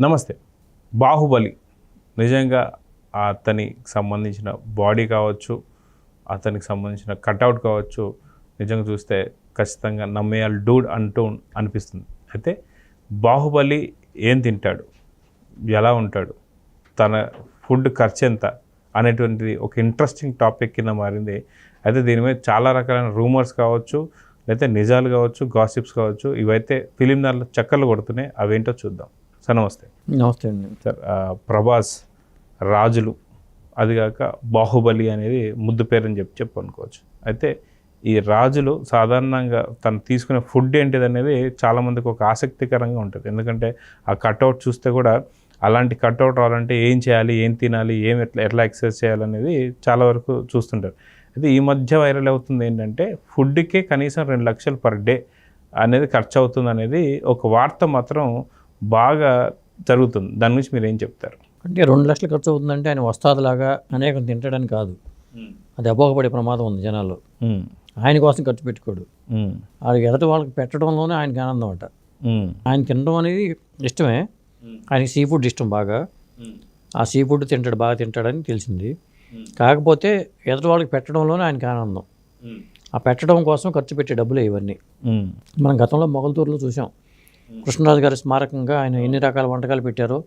నమస్తే. బాహుబలి. నిజంగా అతనికి సంబంధించిన బాడీ కావచ్చు అతనికి సంబంధించిన కట్అవుట్ కావచ్చు నిజంగా చూస్తే ఖచ్చితంగా నమ్మేయాలి డూడ్ అంటూ అనిపిస్తుంది. అయితే బాహుబలి ఏం తింటాడు? ఎలా ఉంటాడు? తన ఫుడ్ ఖర్చు ఎంత? అనేటువంటిది ఒక ఇంట్రెస్టింగ్ టాపిక్ కింద మారింది. అయితే దీని మీద చాలా రకాలైన రూమర్స్ కావచ్చు లేకపోతే నిజాలు కావచ్చు గాసిప్స్ కావచ్చు ఇవైతే ఫిలిం దాంట్లో చక్కర్లు కొడుతున్నాయి. అవేంటో చూద్దాం. సార్ నమస్తే నమస్తే. అండి సార్ ప్రభాస్ రాజులు అదిగాక బాహుబలి అనేది ముద్దు పేరు అని చెప్పి చెప్పు అనుకోవచ్చు అయితే ఈ రాజులు సాధారణంగా తను తీసుకునే ఫుడ్ ఏంటిది అనేది చాలామందికి ఒక ఆసక్తికరంగా ఉంటుంది. ఎందుకంటే ఆ కట్అవుట్ చూస్తే కూడా అలాంటి కట్అవుట్ రావాలంటే ఏం చేయాలి ఏం తినాలి ఏం ఎట్లా ఎట్లా ఎక్సర్సైజ్ చేయాలనేది చాలా వరకు చూస్తుంటారు. అయితే ఈ మధ్య వైరల్ అవుతుంది ఏంటంటే ఫుడ్కే కనీసం రెండు లక్షలు పర్ డే అనేది ఖర్చు అవుతుంది అనేది ఒక వార్త మాత్రం బాగా జరుగుతుంది. దాని గురించి మీరు ఏం చెప్తారు? అంటే రెండు లక్షలు ఖర్చు అవుతుందంటే ఆయన వస్తాదులాగా అనేకం తింటాడని కాదు. అది అపోహపడే ప్రమాదం ఉంది జనాల్లో. ఆయన కోసం ఖర్చు పెట్టుకోడు. వాళ్ళకి ఎదుటి వాళ్ళకి పెట్టడంలోనే ఆయనకి ఆనందం అంట. ఆయన తినడం అనేది ఇష్టమే. ఆయనకి సీ ఫుడ్ ఇష్టం బాగా. ఆ సీ ఫుడ్ తింటాడు బాగా తింటాడని తెలిసింది. కాకపోతే ఎదుటి వాళ్ళకి పెట్టడంలోనే ఆయనకి ఆనందం. ఆ పెట్టడం కోసం ఖర్చు పెట్టే డబ్బులే ఇవన్నీ. మనం గతంలో మొగల్తూరులో చూసాం కృష్ణరాజు గారి స్మారకంగా ఆయన ఎన్ని రకాల వంటకాలు పెట్టారో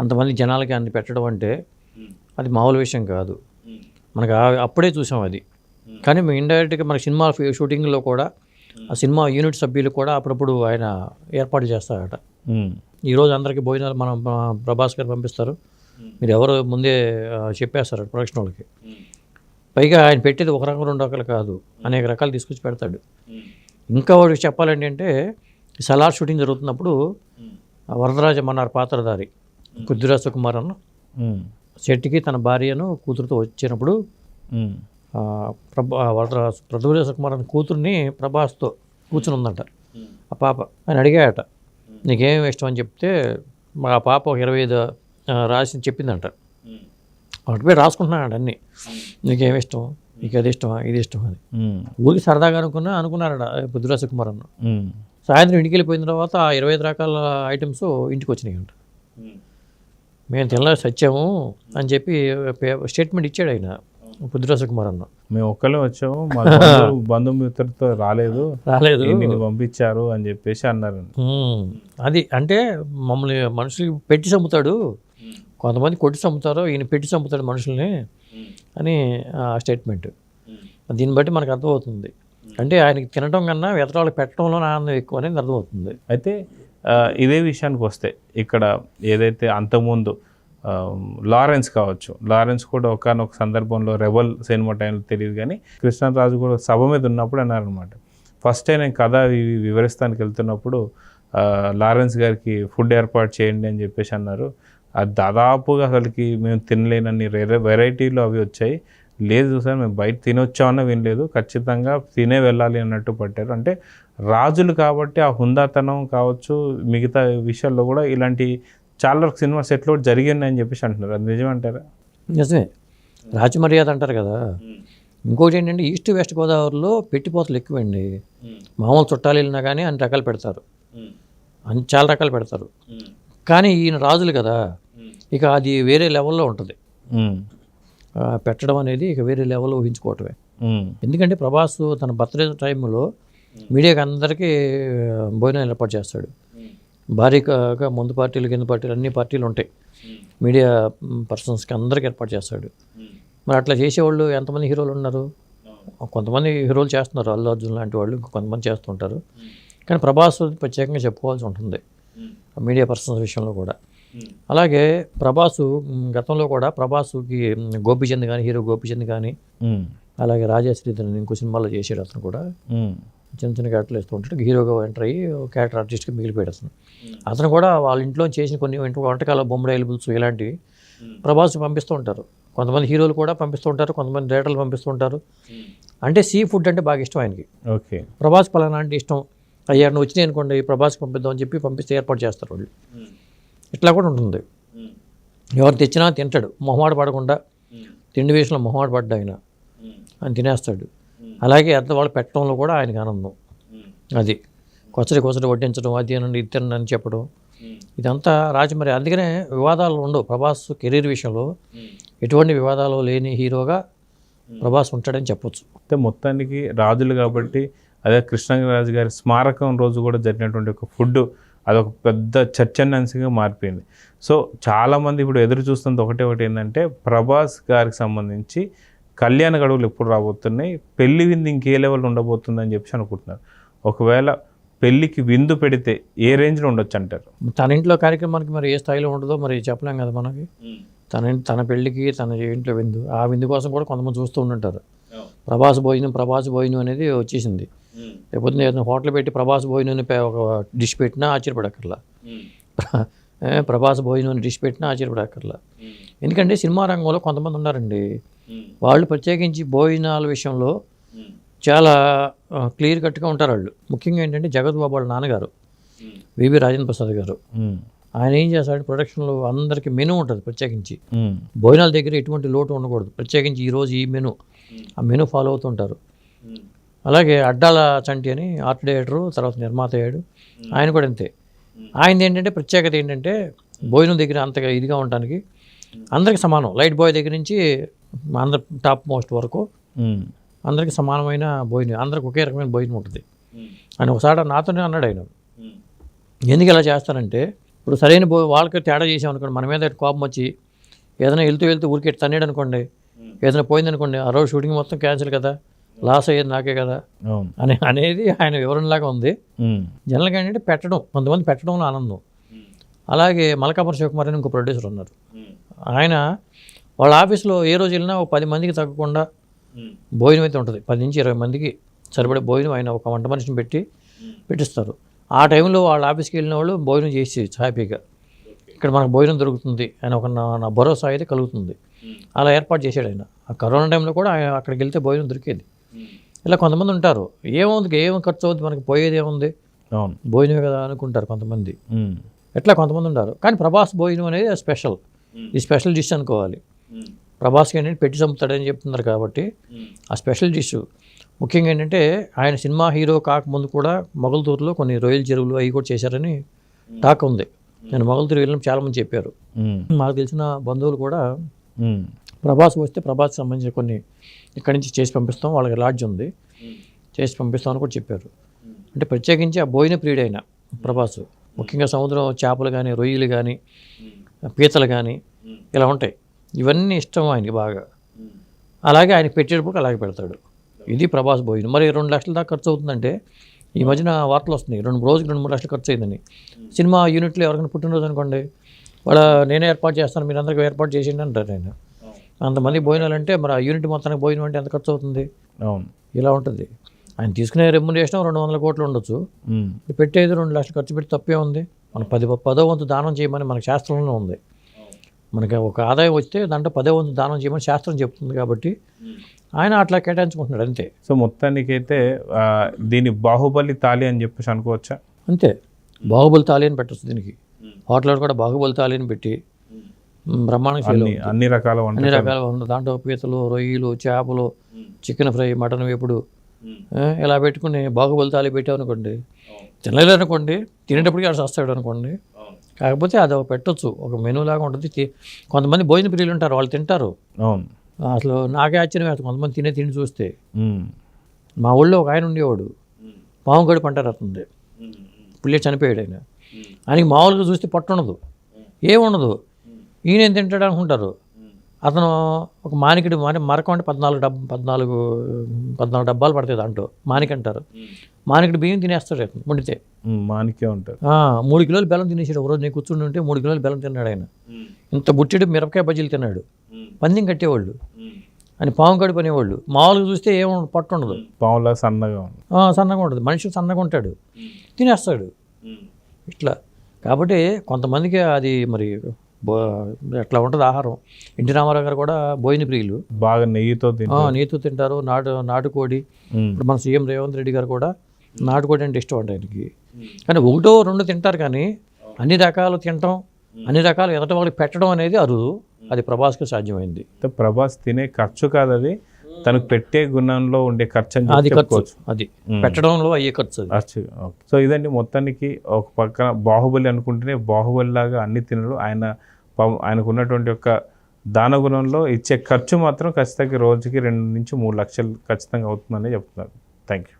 అంతమంది జనాలకి అన్ని పెట్టడం అంటే అది మామూలు విషయం కాదు. మనకు అప్పుడే చూసాం అది. కానీ మేము ఇండైరెక్ట్గా మన సినిమా షూటింగ్లో కూడా ఆ సినిమా యూనిట్ సభ్యులు కూడా అప్పుడప్పుడు ఆయన ఏర్పాటు చేస్తారట. ఈరోజు అందరికీ భోజనాలు మనం ప్రభాస్ గారు పంపిస్తారు. మీరు ఎవరు ముందే చెప్పేస్తారు ప్రొడక్షన్ వాళ్ళకి. పైగా ఆయన పెట్టేది ఒక రకం రెండు రకాలు కాదు. అనేక రకాలు తీసుకొచ్చి పెడతాడు. ఇంకా ఒకటి చెప్పాలంటే సలార్ షూటింగ్ జరుగుతున్నప్పుడు వరదరాజ మన్నార్ పాత్రధారి కుద్దురా సుకుమార్ అన్న శెట్టికి తన భార్యను కూతురుతో వచ్చినప్పుడు ప్రభా వరదరాజ పృథ్వీరాజ సుకుమార్ అన్న కూతుర్ని ప్రభాస్తో కూర్చుని ఉందంట ఆ పాప ఆయన అడిగాడట నీకేం ఇష్టం? అని చెప్తే మా ఆ పాప ఒక ఇరవై ఐదు రాసి చెప్పిందంట. వాటి పేరు రాసుకుంటున్నాడు అన్నీ. నీకేం ఇష్టం? నీకు అది ఇష్టమా? ఇది ఇష్టమా? అని. ఊరికి సరదాగా అనుకున్నా అనుకున్నారట పృథ్వీరాజ సుకుమార్ అన్న. సాయంత్రం ఇంటికి వెళ్ళిపోయిన తర్వాత ఆ ఇరవై ఐదు రకాల ఐటమ్స్ ఇంటికి వచ్చినాయి అంట మేము తినలే సత్యాము అని చెప్పి పే- స్టేట్మెంట్ ఇచ్చాడు ఆయన పృథ్వీరాజ కుమార్ అన్న. మేము ఒక్కలే వచ్చాము మా బంధుమిత్రులతో రాలేదు. రాలేదు. నిన్ను పంపించారు అని చెప్పేసి అన్నారు. అది అంటే మమ్మల్ని మనుషులు పెట్టి చంపుతాడు. కొంతమంది కొట్టి చంపుతారు ఈయన పెట్టి చంపుతాడు మనుషుల్ని అని ఆ స్టేట్మెంట్. దీన్ని బట్టి మనకు అర్థమవుతుంది. అంటే ఆయనకి తినడం కన్నా వెతరాలు పెట్టడంలో ఆనందం ఎక్కువ అనేది అర్థమవుతుంది. అయితే ఇదే విషయానికి వస్తే ఇక్కడ ఏదైతే అంతకుముందు లారెన్స్ కావచ్చు లారెన్స్ కూడా ఒకనొక సందర్భంలో రెబల్ సినిమా టైంలో తెలియదు కానీ కృష్ణరాజు కూడా సభ మీద ఉన్నప్పుడు అన్నారనమాట ఫస్ట్ నేను కథ ఇవి వివరిస్తానికి వెళ్తున్నప్పుడు లారెన్స్ గారికి ఫుడ్ ఏర్పాటు చేయండి అని చెప్పేసి అన్నారు. అది దాదాపుగా అసలుకి మేము తినలేనన్ని వెరైటీలు అవి వచ్చాయి. లేదు సార్ మేము బయట తినొచ్చామన్నా వినలేదు. ఖచ్చితంగా తినే వెళ్ళాలి అన్నట్టు పట్టారు. అంటే రాజులు కాబట్టి ఆ హుందాతనం కావచ్చు మిగతా విషయాల్లో కూడా ఇలాంటి చాలా వరకు సినిమా సెట్లు కూడా జరిగి ఉన్నాయని చెప్పేసి అంటున్నారు. అది నిజమంటారా? నిజమే. రాజమర్యాద అంటారు కదా. ఇంకోటి ఏంటంటే ఈస్ట్ వెస్ట్ గోదావరిలో పెట్టిపోతలు ఎక్కువండి. మామూలు చుట్టాలు వెళ్ళినా కానీ అన్ని రకాలు పెడతారు. అన్ని చాలా రకాలు పెడతారు. కానీ ఈయన రాజులు కదా. ఇక అది వేరే లెవెల్లో ఉంటుంది. పెట్టడం అనేది ఇక వేరే లెవెల్లో ఊహించుకోవటమే. ఎందుకంటే ప్రభాస్ తన బర్త్డే టైంలో మీడియాకి అందరికీ భోజనం ఏర్పాటు చేస్తాడు. భారీగా ముందు పార్టీలు కింద పార్టీలు అన్ని పార్టీలు ఉంటాయి. మీడియా పర్సన్స్కి అందరికీ ఏర్పాటు చేస్తాడు. మరి అట్లా చేసేవాళ్ళు ఎంతమంది హీరోలు ఉన్నారు? కొంతమంది హీరోలు చేస్తున్నారు. అల్లు అర్జున్ లాంటి వాళ్ళు ఇంకో కొంతమంది చేస్తుంటారు. కానీ ప్రభాస్ ప్రత్యేకంగా చెప్పుకోవాల్సి ఉంటుంది. మీడియా పర్సన్స్ విషయంలో కూడా. అలాగే ప్రభాస్ గతంలో కూడా ప్రభాస్కి గోపీచంద్ కానీ హీరో గోపీచంద్ కానీ అలాగే రాజాశ్రీధర్ ఇంకో సినిమాలో చేసాడు అతను కూడా. చిన్న చిన్న క్యారెక్టర్లు వేస్తూ ఉంటాడు. హీరోగా ఎంటర్ అయ్యి క్యారెక్టర్ ఆర్టిస్ట్గా మిగిలిపోయాడు అతను. అతను కూడా వాళ్ళ ఇంట్లో చేసిన కొన్ని వంట- వంటకాలు బొమ్మడాయిలు పులుసు ఇలాంటివి ప్రభాస్ పంపిస్తూ ఉంటారు. కొంతమంది హీరోలు కూడా పంపిస్తూ ఉంటారు కొంతమంది డైరెక్టర్లు పంపిస్తూ ఉంటారు. అంటే సీ ఫుడ్ అంటే బాగా ఇష్టం ఆయనకి. ఓకే. ప్రభాస్ పలానా అంటే ఇష్టం. అయ్యా నువ్వు వచ్చినాయి అనుకోండి ప్రభాస్కి పంపిద్దాం అని చెప్పి పంపిస్తే ఏర్పాటు చేస్తారు వాళ్ళు. ఇట్లా కూడా ఉంటుంది. ఎవరు తెచ్చినా తింటాడు. మొహమాట పడకుండా తిండి విషయంలో మొహమాట పడ్డా ఆయన. ఆయన తినేస్తాడు. అలాగే ఎంత వాళ్ళు పెట్టడంలో కూడా ఆయనకి ఆనందం. అది. కొచ్చడి కొచ్చడి వడ్డించడం అది అనండి ఇది తినండి అని చెప్పడం. ఇదంతా రాజమరి అందుకనే వివాదాలు ఉండవు. ప్రభాస్ కెరీర్ విషయంలో ఎటువంటి వివాదాలు లేని హీరోగా ప్రభాస్ ఉంటాడని చెప్పొచ్చు. అయితే మొత్తానికి రాజులు కాబట్టి అదే కృష్ణరాజు గారి స్మారకం రోజు కూడా జరిగినటువంటి ఒక ఫుడ్ అదొక పెద్ద చర్చన్యాన్సంగా మారిపోయింది. సో చాలామంది ఇప్పుడు ఎదురు చూస్తుంది ఒకటే ఒకటి ఏంటంటే ప్రభాస్ గారికి సంబంధించి కళ్యాణ గడువులు ఎప్పుడు రాబోతున్నాయి పెళ్ళి విందు ఇంకే లెవెల్ ఉండబోతుందని చెప్పి అనుకుంటున్నారు. ఒకవేళ పెళ్ళికి విందు పెడితే ఏ రేంజ్లో ఉండొచ్చు అంటారు? తన ఇంట్లో కార్యక్రమానికి మరి ఏ స్థాయిలో ఉంటుందో మరి చెప్పలేం కదా మనకి. తన ఇంటి తన పెళ్ళికి తన ఇంట్లో విందు ఆ విందు కోసం కూడా కొంతమంది చూస్తూ ఉంటుంటారు ప్రభాస్ భోజనం ప్రభాస్ భోజనం అనేది వచ్చేసింది. లేకపోతే ఏదైనా హోటల్ పెట్టి ప్రభాస్ భోజనం ఒక డిష్ పెట్టినా ఆశ్చర్యపడక్కర్లా. ఏ, ప్రభాస్ భోజనం డిష్ పెట్టినా ఆశ్చర్యపడక్కర్లా. ఎందుకంటే సినిమా రంగంలో కొంతమంది ఉన్నారండి. వాళ్ళు ప్రత్యేకించి భోజనాల విషయంలో చాలా క్లియర్ కట్గా ఉంటారు వాళ్ళు. ముఖ్యంగా ఏంటంటే జగత్ బాబు వాళ్ళ నాన్నగారు. వివి రాజేంద్ర ప్రసాద్ గారు. ఆయన ఏం చేస్తాడు ప్రొడక్షన్లో అందరికీ మెనూ ఉంటుంది ప్రత్యేకించి. భోజనాల దగ్గర ఎటువంటి లోటు ఉండకూడదు. ప్రత్యేకించి ఈరోజు ఈ మెనూ ఆ మెనూ ఫాలో అవుతుంటారు. అలాగే అడ్డాల చంటి అని ఆర్ట్ డైరెక్టరు తర్వాత నిర్మాత అయ్యాడు. ఆయన కూడా అంతే. ఆయన ఏంటంటే ప్రత్యేకత ఏంటంటే భోజనం దగ్గర అంతగా ఇదిగా ఉండడానికి అందరికి సమానం. లైట్ బాయ్ దగ్గర నుంచి అందరి టాప్ మోస్ట్ వరకు అందరికి సమానమైన భోజనం అందరికి ఒకే రకమైన భోజనం ఉంటుంది. ఆయన ఒకసారి నాతోనే అన్నాడు ఆయన. ఎందుకు ఇలా చేస్తారంటే ఇప్పుడు సరైన భో వాళ్ళకి తేడా చేసాం అనుకోండి మన మీద కోపం వచ్చి ఏదైనా వెళ్తూ వెళ్తూ ఊరికి తన్నాడు అనుకోండి ఏదైనా పోయింది అనుకోండి ఆ రోజు షూటింగ్ మొత్తం క్యాన్సిల్ కదా. లాస్ అయ్యేది నాకే కదా. అని అనేది ఆయన వివరణలాగా ఉంది. జనరల్గా ఏంటంటే పెట్టడం కొంతమంది పెట్టడంలో ఆనందం. అలాగే మలకాపురం శివకుమార్ అని ఇంకో ప్రొడ్యూసర్ ఉన్నారు. ఆయన వాళ్ళ ఆఫీస్లో ఏ రోజు వెళ్ళినా ఒక పది మందికి తగ్గకుండా భోజనం అయితే ఉంటుంది. పది నుంచి ఇరవై మందికి సరిపడే భోజనం ఆయన ఒక వంట మనిషిని పెట్టి పెట్టిస్తారు. ఆ టైంలో వాళ్ళ ఆఫీస్కి వెళ్ళిన వాళ్ళు భోజనం చేసి హ్యాపీగా ఇక్కడ మనకు భోజనం దొరుకుతుంది ఆయన ఒక నా నా భరోసా అయితే కలుగుతుంది. అలా ఏర్పాటు చేశాడు ఆయన. ఆ కరోనా టైంలో కూడా ఆయన అక్కడికి వెళ్తే భోజనం దొరికేది. ఇలా కొంతమంది ఉంటారు. ఏముంది ఏం ఖర్చు అవుతుంది మనకి పోయేది ఏముంది? అవును. భోజనమే కదా అనుకుంటారు కొంతమంది. ఉమ్, ఎట్లా కొంతమంది ఉంటారు? కానీ ప్రభాస్ భోజనం అనేది స్పెషల్. ఈ స్పెషల్ డిష్ అనుకోవాలి. ప్రభాస్కి ఏంటంటే పెట్టి చంపుతాడని చెప్తున్నారు కాబట్టి ఆ స్పెషల్ డిష్. ముఖ్యంగా ఏంటంటే ఆయన సినిమా హీరో కాకముందు కూడా మొగల్తూరులో కొన్ని రొయ్యల చెరువులు అవి కూడా చేశారని టాక్ ఉంది. నేను మొగల్తూరు వెళ్ళిన చాలామంది చెప్పారు. మాకు తెలిసిన బంధువులు కూడా ప్రభాస్ వస్తే ప్రభాస్కి సంబంధించిన కొన్ని ఇక్కడి నుంచి చేసి పంపిస్తాం వాళ్ళకి లాడ్జ్ ఉంది. చేసి పంపిస్తామని కూడా చెప్పారు. అంటే ప్రత్యేకించి ఆ భోజన ప్రియుడు అయిన ప్రభాస్ ముఖ్యంగా సముద్రం చేపలు కానీ రొయ్యలు కానీ పీతలు కానీ ఇలా ఉంటాయి. ఇవన్నీ ఇష్టం ఆయనకి బాగా. అలాగే ఆయన పెట్టేటప్పుడు అలాగే పెడతాడు. ఇది ప్రభాస్ భోజనం మరి రెండు లక్షల దాకా ఖర్చు అవుతుందంటే ఈ మధ్యన వార్తలు వస్తున్నాయి. రెండు రోజుకి రెండు మూడు లక్షలు ఖర్చు అయిందని. సినిమా యూనిట్లో ఎవరికైనా పుట్టినరోజు అనుకోండి వాళ్ళ నేనే ఏర్పాటు చేస్తాను మీరు అందరికీ ఏర్పాటు చేసిండి అంటారు ఆయన. అంతమంది భోజనాలు అంటే మరి ఆ యూనిట్ మొత్తానికి భోజనం అంటే ఎంత ఖర్చు అవుతుంది అవును. ఇలా ఉంటుంది. ఆయన తీసుకునే రెమ్యునరేషన్ రెండు వందల కోట్లు ఉండొచ్చు. పెట్టేది రెండు లక్షలు ఖర్చు పెట్టి తప్పే ఉంది. మన పది పదో వంతు దానం చేయమని మనకి శాస్త్రంలో ఉంది. మనకి ఒక ఆదాయం వస్తే దాంట్లో పదో వంతు దానం చేయమని శాస్త్రం చెప్తుంది కాబట్టి ఆయన అట్లా కేటాయించుకుంటున్నాడు అంతే. సో మొత్తానికైతే దీని బాహుబలి తాలి అని చెప్పేసి అనుకోవచ్చా? అంతే. బాహుబలి తాలి అని పెట్టచ్చు దీనికి. హోటల్లో కూడా బాహుబలి తాలి అని పెట్టి బ్రహ్మాండంగా ఫీల్ అన్ని అన్ని రకాల వంట అన్ని రకాల వంట దాంట్లో పీతలు రొయ్యలు చేపలు చికెన్ ఫ్రై మటన్ వేపుడు ఇలా పెట్టుకుని బాహుబలి తాలి పెట్టావు అనుకోండి తినలేదు అనుకోండి తినేటప్పటికి ఆడ వస్తాడు అనుకోండి కాకపోతే అది ఒక పెట్టొచ్చు ఒక మెనూ లాగా ఉంటుంది. తి- కొంతమంది భోజన ప్రియులు ఉంటారు వాళ్ళు తింటారు. అసలు నాకే ఆశ్చర్యం వేస్తుంది కొంతమంది తినే తిండి చూస్తే. మా ఊళ్ళో ఒక ఆయన ఉండేవాడు పాము గడి పంట రత్తుంది పుల్లే చనిపోయాడు ఆయన. ఆయనకి మామూలుగా చూస్తే పట్టు ఉండదు. ఏముండదు. ఈయన ఏం తింటాడు అనుకుంటారు. అతను ఒక మానికిడి మాని మరకం అంటే పద్నాలుగు డబ్బ పద్నాలుగు పద్నాలుగు డబ్బాలు పడతాయి దాంట్లో. మానిక అంటారు. మానికిడి బియ్యం తినేస్తాడు వండితే. మానికే ఉంటారు మూడు కిలోలు బెల్లం తినేసాడు. ఒకరోజు నేను కూర్చుని ఉంటే మూడు కిలోలు బెల్లం తిన్నాడు ఆయన. ఇంత బుట్టెడు మిరపకాయ బజ్జీలు తిన్నాడు. పందెం కట్టేవాళ్ళు. అని పాము కడుపు అనేవాళ్ళు. మామూలుగా చూస్తే ఏం పట్టు ఉండదు. పావులా సన్నగా సన్నగా ఉంటుంది మనిషి సన్నగా ఉంటాడు. తినేస్తాడు. ఇట్లా. కాబట్టి కొంతమందికి అది మరి బో ఎట్లా ఉంటుంది ఆహారం? ఎన్టీ రామారావు గారు కూడా భోజన ప్రియులు. బాగా నెయ్యితో నీతు తింటారు. నాటు నాటుకోడి. ఇప్పుడు మన సీఎం రేవంత్ రెడ్డి గారు కూడా నాటుకోడి అంటే ఇష్టం అండి ఆయనకి. కానీ ఒకటో రెండు తింటారు కానీ అన్ని రకాలు తినటం అన్ని రకాలు ఎదట వాళ్ళకి పెట్టడం అనేది అరుదు. అది ప్రభాస్కి సాధ్యమైంది. ప్రభాస్ తినే ఖర్చు కాదు అది. తనకు పెట్టే గుణంలో ఉండే ఖర్చు అని అది ఖర్చు అది. పెట్టడంలో అయ్యే ఖర్చు. ఓకే. సో ఇదండి మొత్తానికి ఒక పక్కన బాహుబలి అనుకుంటేనే బాహుబలి లాగా అన్ని తినడు ఆయన ఆయనకు ఉన్నటువంటి యొక్క దాన గుణంలో ఇచ్చే ఖర్చు మాత్రం ఖచ్చితంగా రోజుకి రెండు నుంచి మూడు లక్షలు ఖచ్చితంగా అవుతుందని చెప్తున్నారు. Thank you